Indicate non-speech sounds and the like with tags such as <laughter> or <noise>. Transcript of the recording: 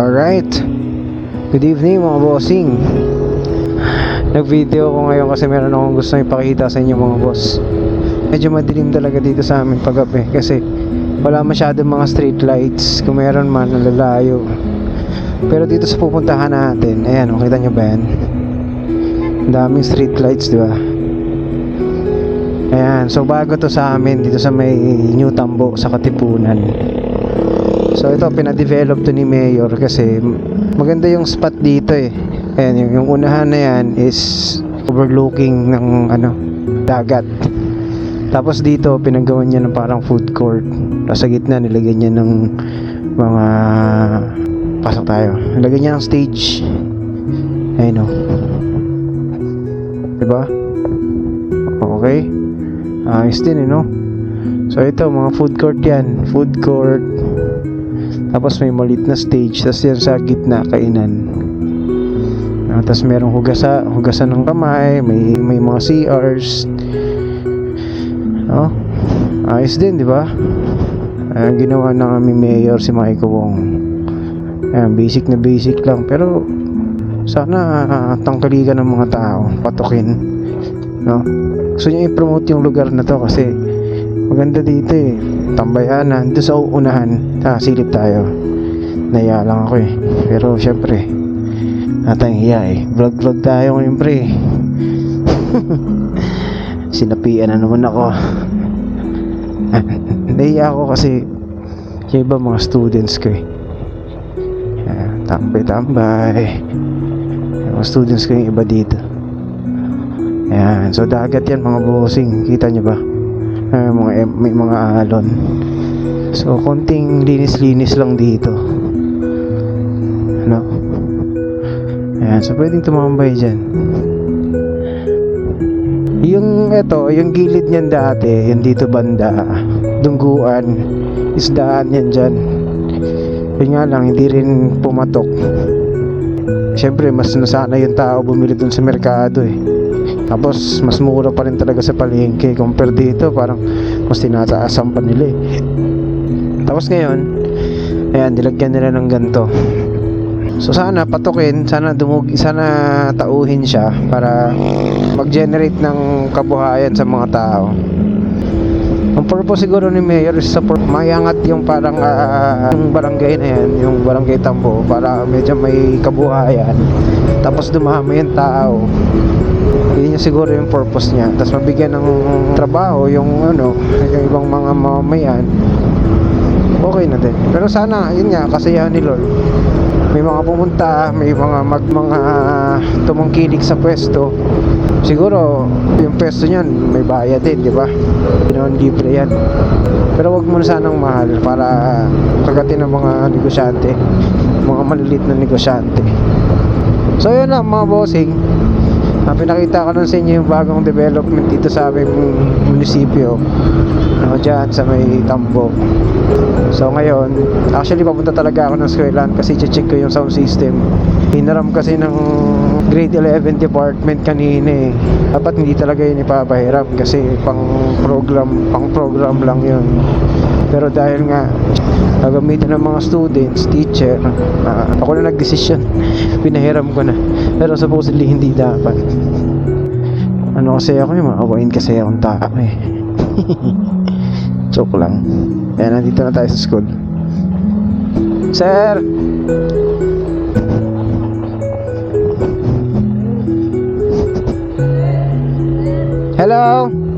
Alright. Good evening mga bossing. Nag-video ko ngayon kasi meron akong gusto ipakita sa inyo mga boss. Medyo madilim talaga dito sa amin paggabi kasi wala masyadong mga street lights. Kung meron man, nalalayo. Pero dito sa pupuntahan natin, ayan, oh, kita nyo ba yan? Daming street lights, di ba? Ayan, so bago to sa amin dito sa may New Tambo sa Katipunan. So ito pina-develop to ni Mayor kasi maganda yung spot dito eh. Ayan, yung, yung unahan na yan is overlooking ng ano, dagat. Tapos dito pinagawan niya ng parang food court. Tapos sa gitna nilagyan niya ng mga pasok tayo. Nilagyan niya ng stage. Ayun oh. Diba? Okay. Ayos din eh, no? So ito, mga food court yan. Food court. Tapos may maliit na stage. Tapos yan sa gitna, kainan. Ah, tapos merong hugasa, hugasan ng kamay. May, may mga CRs. Oh, ayos din, di ba? Ayan, ginawa ng aming mayor si Mike Wong. Ayan, basic na basic lang. Pero, sana uh, tangkalikan ng mga tao. Patukin. No? Gusto niya i-promote yung lugar na to kasi maganda dito eh. Tambayanan. Dito sa unahan. Ah, silip tayo. Naya lang ako eh. Pero syempre, natang hiya eh. Vlog-vlog tayo ngayon pre. <laughs> Sinapian na naman ako. <laughs> Naiya ako kasi yung iba mga students ko eh. Ah, Tambay-tambay. Mga students ko yung iba dito. Ayan, so dagat yan mga bossing. Kita nyo ba? Ah, mga, may mga alon. So, konting linis-linis lang dito. Ano? Ayan, so pwedeng tumambay dyan. Yung eto, yung gilid niyan dati, yung dito banda, dungguan, isdaan yan dyan. Yun nga lang, hindi rin pumatok. Siyempre, mas nasana yung tao bumili dun sa merkado eh. Tapos, mas mura pa rin talaga sa palengke. Compare dito, parang mas tinataasan pa nila eh. Tapos ngayon, ayan, dilagyan nila ng ganto. So sana patukin, sana dumug, sana tauhin siya para mag-generate ng kabuhayan sa mga tao. Ang purpose siguro ni Mayor is sa mayangat yung parang ah, yung barangay na yan, yung barangay Tambo para medyo may kabuhayan. Tapos dumami yung tao. Yun yung siguro yung purpose niya. Tapos mabigyan ng trabaho yung ano, yung ibang mga mamamayan. Okay na din. Pero sana, yun nga, kasiyahan ni Lord may mga pumunta, may mga mag mga tumangkilik sa pwesto. Siguro yung pwesto niyan may bayad din, di ba? Naman libre yan. Pero wag mo na sanang mahal para kagatin ng mga negosyante, mga maliliit na negosyante. So yun lang mga bossing. Ah, pinakita ko lang sa inyo yung bagong development dito sa aming munisipyo. Ano, dyan sa may tambo. So ngayon, actually papunta talaga ako ng eskwelahan kasi check ko yung sound system. Hinaram kasi ng grade 11 department kanina eh. Dapat hindi talaga yun ipapahiram kasi pang program, pang program lang yun. Pero dahil nga gagamitin ng mga students, teacher, ah, ako na nagdesisyon. <laughs> Pinahiram ko na. Pero supposedly hindi dapat. Ano kasi ako maawain kasi akong tao eh. <laughs> Joke lang. Ayan, nandito na tayo sa school. Sir! Hello?